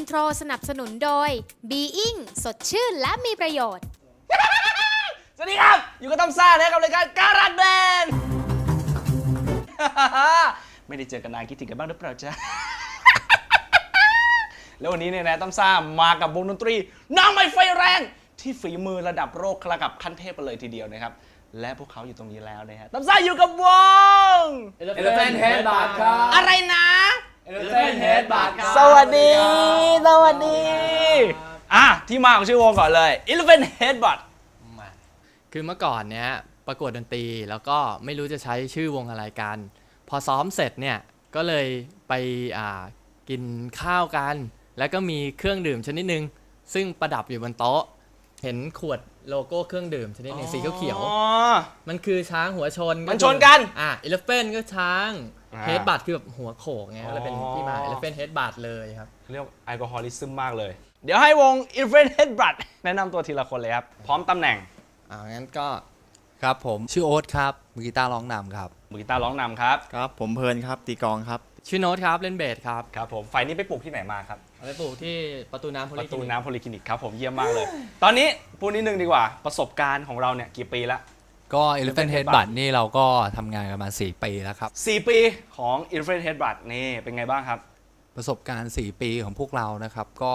ช่วงอินโทรสนับสนุนโดย Being สดชื่นและมีประโยชน์ สวัสดีครับ อยู่กับต้อมซ่านะครับกับรายการการันแบน ไม่ได้เจอกันนานคิดถึงกันบ้างหรือเปล่าจ๊ะ แล้ววันนี้เนี่ยนะต้อมซ่ามากับวงดนตรี น้ำไม่ไฟแรง ที่ฝีมือระดับโลกระดับขั้นเทพไปเลยทีเดียวนะครับ และพวกเขาอยู่ตรงนี้แล้วนะฮะต้อมซ่าอยู่กับวง Elephant Headbutt ครับ อะไรนะ Elephant Headbutt ครับสวัสดี สวัสดี อะ ที่มาของชื่อวงก่อนเลย Elephant Headbutt คือเมื่อก่อนเนี้ยประกวดดนตรีแล้วก็ไม่รู้จะใช้ชื่อวงอะไรกัน พอซ้อมเสร็จเนี่ย ก็เลยไปอ่ากินข้าวกัน แล้วก็มีเครื่องดื่มชนิดหนึ่งซึ่งประดับอยู่บนโต๊ะ เห็นขวดโลโก้เครื่องดื่มชนิดหนึ่งสีเขียวอ๋อ ๆมันคือช้างหัวชนมันชนกันอะ Elephant ก็ช้างอ่า Headbutt คือแบบหัวโขกไงก็เลยเป็นอ๋อ ที่มา Elephant Headbutt เลยครับ เรียกแอลกอฮอลิซึมมากเลย เดี๋ยวให้วง Elephant Headbutt แนะนำตัวทีละคนเลยครับ พร้อมตำแหน่ง อ่างั้นก็ครับผมชื่อโอ๊ตครับมือกีตาร์ร้องนำครับ มือกีตาร์ร้องนำครับ ครับผมเพลินครับตีกลองครับ ชื่อโน้ตครับเล่นเบสครับ ครับผม ไฟนี้ไปปลูกที่ไหนมาครับ เอาไปปลูกที่ประตูน้ำโพปลีระตูน้ำโพลิคลินิกครับผมเยี่ยมมากเลย ตอนนี้พูดนิดนึงดีกว่าประสบการณ์ของเราเนี่ยกี่ปีละ ก็ Elephant Headbutt นี่เราก็ทำงานกันมา 4 ปีแล้วครับ 4 ปีของ Elephant Headbutt นี่เป็นไงบ้างครับ ประสบการณ์ 4 ปีของพวกเรานะครับ ก็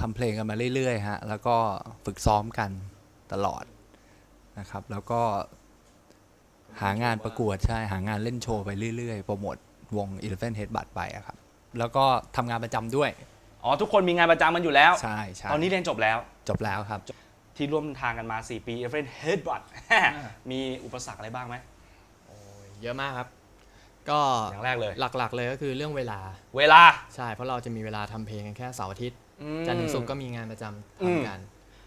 ทำเพลงกันมาเรื่อยๆฮะแล้วก็ฝึกซ้อมกันตลอดนะครับ แล้วก็หางานประกวดใช่หางานเล่นโชว์ไปเรื่อยๆ โปรโมทวง Elephant Headbutt ไปอะครับ แล้วก็ทำงานประจำด้วย อ๋อทุกคนมีงานประจำมันอยู่แล้ว ใช่ใช่ตอนนี้เรียนจบแล้ว จบแล้วครับ ที่ร่วมทางกันมา 4 ปี Elephant Headbutt มีอุปสรรคอะไรบ้างไหม เยอะมากครับ ก็อย่างแรกเลย หลักๆเลยก็คือเรื่องเวลา เวลา ใช่ เพราะเราจะมีเวลาทำเพลงกันแค่เสาร์อาทิตย์ อืม จันทร์ถึงศุกร์ก็มีงานประจำอืมทำกัน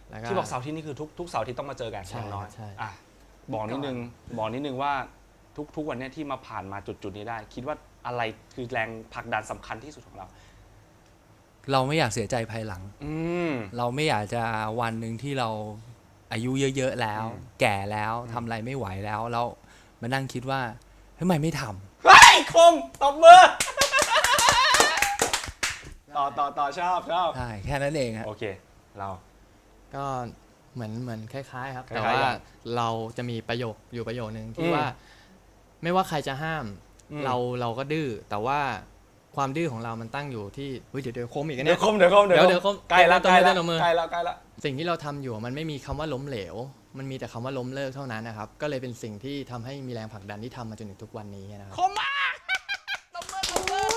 แล้วก็ที่บอกเสาร์อาที่นี่คือทุกทุกเสาร์อาที่ต้องมาเจอกันใช่อย่างน้อยใช่ อะบอกนิดนึงบอกนิดนึงว่าทุกทุกวันเนี้ยที่มาผ่านมาจุดจุดๆนี้ได้ คิดว่า อะไรคือแรงผลักดันสำคัญที่สุดของเรา เราไม่อยากเสียใจภายหลัง อืมเราไม่อยากจะวันหนึ่งที่เราอายุเยอะๆแล้วอืมแก่แล้วทำอะไรไม่ไหวแล้วแล้วมานั่งคิดว่าทำไมไม่ทำเฮ้ยคมตบมือต่อต่อต่อชอบชอบใช่แค่นั้นเองฮะโอเค เราก็เหมือนเหมือนคล้ายๆ ครับคล้ายๆแต่ว่ากันเราจะมีประโยคอยู่ประโยคนึงอืที่มว่า ไม่ว่าใครจะห้าม อืม เราเราก็ดื้อแต่ว่าความดื้อของเรามันตั้งอยู่ที่เฮ้ยเดี๋ยวเดี๋ยวคมอีกนะเดี๋เนี่ยวยคมเดี๋ยวคมเดี๋ยวเดี๋ยวคมใกล้แล้วตใกบมืล้อแล้วตบมือใกล้แล้วใกล้แล้วสิ่งที่เราทำอยู่มันไม่มีคำว่าล้มเหลว มันมีแต่คำว่าล้มเลิกเท่านั้นนะครับ ก็เลยเป็นสิ่งที่ทำให้มีแรงผลักดันที่ทำมาจนถึงทุกวันนี้นะครับ คมมากตบมือตบมือ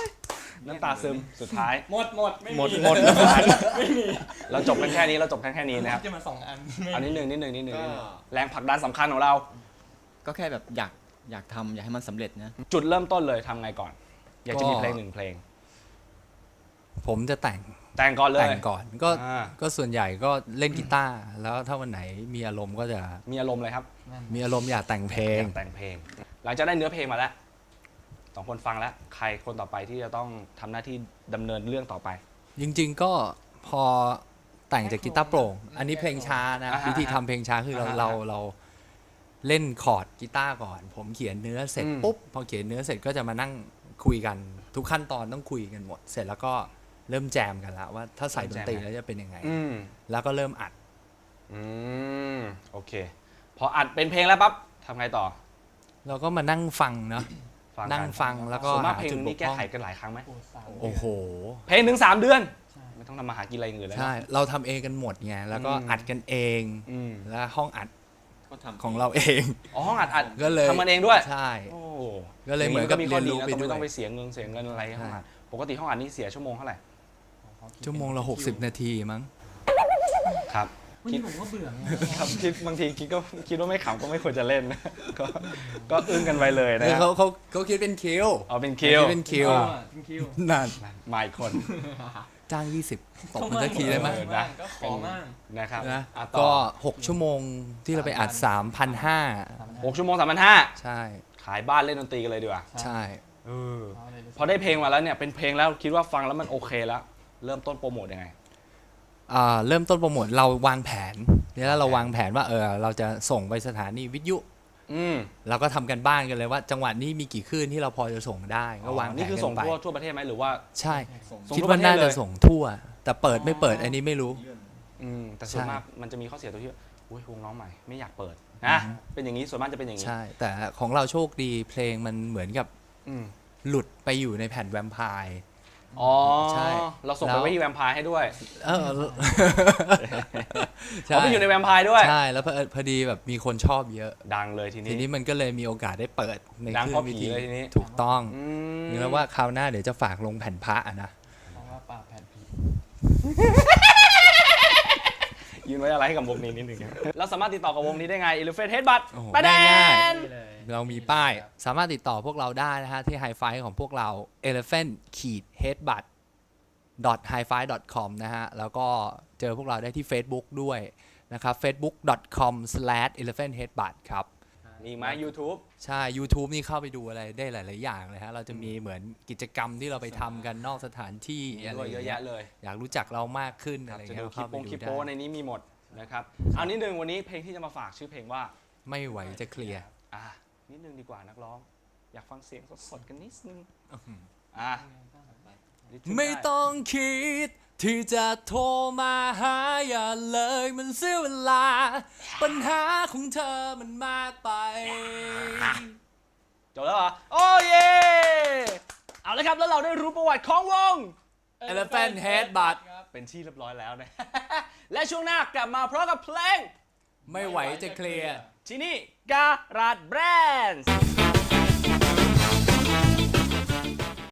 น้ำตาซึมสุดท้าย หมดหมดหมดหมดเราจบกันแค่นี้เราจบกันแค่นี้นะครับจะมาสองอัน อันนี้หนึ่งนิดหนึ่งนิดหนึ่งก็นิดหนึ่งแรงผลักดันสำคัญของเรา ก็แค่แบบอยาก อยากทำอยากให้มันสำเร็จนะ จุดเริ่มต้นเลยทำไงก่อน อยากจะมีเพลงหนึ่งเพลง ผมจะแต่งแต่งก่อนเลย แต่งก่อนก็อ่า ก็ส่วนใหญ่ก็เล่นกีตาร์แล้วถ้าวันไหนมีอารมณ์ก็จะมีอารมณ์เลยครับมีอารมณ์อยากแต่งเพลงอยากแต่งเพลง หลังจากได้เนื้อเพลงมาแล้วสองคนฟังแล้ว ใครคนต่อไปที่จะต้องทำหน้าที่ดำเนินเรื่องต่อไป จริงๆก็พอแต่งจากกีตาร์โปร่ง อันนี้เพลงช้านะอ่าฮะวิธีทำเพลงช้าคือเราอ่าฮะ เราเรา เล่นคอร์ดกีตาร์ก่อน ผมเขียนเนื้อเสร็จอืม ปุ๊บพอเขียนเนื้อเสร็จก็จะมานั่งคุยกัน ทุกขั้นตอนต้องคุยกันหมด เสร็จแล้วก็เริ่มแจมกันละว่าถ้าใส่ดนตรีแล้วจะเป็นยังไง อืมแล้วก็เริ่มอัดอืมโอเค พออัดเป็นเพลงแล้วปั๊บทำไงต่อเราก็มานั่งฟังเนาะฟังกันั่งฟังแล้วก็ส่วนมากหาเพลงจุดบนี้กแก้พร่องไขกันหลายครั้งไหมโอ้โห เพลงถึงสามเดือนไม่ต้องทำมาหากินอะไรอย่างอื่นแล้วนะ ใช่ เราทำเองกันหมดไง แล้วก็อืม อัดกันเอง อืม แล้วห้องอัด ก็ทำของเราเอง อ๋อห้องอัดอัดก็เลยทำมันเองด้วยใช่ โอ้ก็เลยเหมือนกับมีข้อดีเรียนรู้นะไปต้องด้วย ไม่ต้องไปเสียเงินเสียเงินอะไรห้องอัดปกติห้องอัดนี่เสียชั่วโมงเท่าไหร่ชั่วโมงละ 60 นาทีมั้งครับวันนี้ผมก็เบื่อไงครับคิดบางทีคิดก็คิดว่าไม่ขำก็ไม่ควรจะเล่นนะก็ก็อึ้งกันไปเลยนะเออครับเขาเขาเขาคิดเป็นคิวเอาเป็นคิวเป็นคิวอ่าเป็นคิวนั่นมาอีกคน จ้าง 20ตกมันสักทีได้ไหมเออนะก็ขอมากนะครับนะอะก็ต่อ6ชั่วโมงที่เราไปอัด 3,500 หกชั่วโมงสามพันห้าใช่ขายบ้านเล่นดนตรีกันเลยดีกว่าใช่ เออพอได้เพลงมาแล้วเนี่ยเป็นเพลงแล้วคิดว่าฟังแล้วมันโอเคแล้ว เริ่มต้นโปรโมทยังไง อ่าเริ่มต้นโปรโมทเราวางแผนแล้วเราวางแผนว่าเออเราจะส่งไปสถานีวิทยุ อืมเราก็ทำกันบ้านกันเลยว่า จังหวัดนี้มีกี่คลื่นที่เราพอจะส่งได้ก็วางแผนี่นคือกัส่งนไปทั่วทั่วประเทศไหมหรือว่า ใช่ ส่งคิดทั่วว่าประเทศน่าเลจะยส่งทั่ว แต่เปิดไม่เปิดอันนี้ไม่รู้ อืมแต่ส่วนใช่ มากมันจะมีข้อเสียตรงที่ว่าอุ้ยวงน้องใหม่ ไม่อยากเปิดนะเป็นอย่างนี้ส่วนมากจะเป็นอย่างนี้ใช่ แต่ของเราโชคดีเพลงมันเหมือนกับอืม หลุดไปอยู่ในแผ่นแวมไพร์ อ๋อใช่เราส่งไปแล้วไว้ที่แวมไพร์ให้ด้วยเออเขาไปอยู่ในแวมไพร์ด้วย ใช่ แล้วพอพอดีแบบมีคนชอบเยอะ ดังเลยทีทีนี้นี้มันก็เลยมีโอกาสได้เปิดในดังคลื่เพราะนวิผีธีเลยทีนี้ถูกต้องอืมนี่แล้วว่าคราวหน้าเดี๋ยวจะฝากลงแผ่นพระอะนะยืนไว้อะไรให้กับวงนี้นิดนึงเราสามารถติดต่อกับวงนี้ได้ไง Elephant Headbutt โอ้โหประเด็ง่ายน เรามีป้าย สามารถติดต่อพวกเราได้นะฮะ ที่ไฮไฟของพวกเรา elephant ขีด headbutt hi fi com นะฮะ แล้วก็เจอพวกเราได้ที่ Facebook ด้วยนะครับ facebook.com slash elephant headbutt ครับ มีไหม YouTube ใช่ YouTube นี่เข้าไปดูอะไรได้หลาย ๆ อย่างเลยฮะ เราจะมีเหมือนกิจกรรมที่เราไปทำกันนอกสถานที่มีอะไรด้วยอเยย่างอะเงี้แยะยเลย อยากรู้จักเรามากขึ้นอะไรจะเงี้ยดูก็คลิปเข้าไปโปงดูคลิปได้โป้ในนี้มีหมดนะครับเอานิดนึงวันนี้เพลงที่จะมาฝากชื่อเพลงว่า ไม่ไหวจะเคลียร์ อะ นิดนึงดีกว่านักร้อง อยากฟังเสียงสดๆกันนิดนึงอะไม่ต้องคิด ที่จะโทรมาหาอย่าเลยมันเสียเวลา ปัญหาของเธอมันมากไป จบแล้วเหรอ โอ้เย่เอาเลยครับแล้วเราได้รู้ประวัติของวง Elephant Headbutt เป็นที่เรียบร้อยแล้วนะ และช่วงหน้ากลับมาพร้อมกับเพลง ไม่ไหวจะเคลียร์ ที่นี่การาดแบรนด์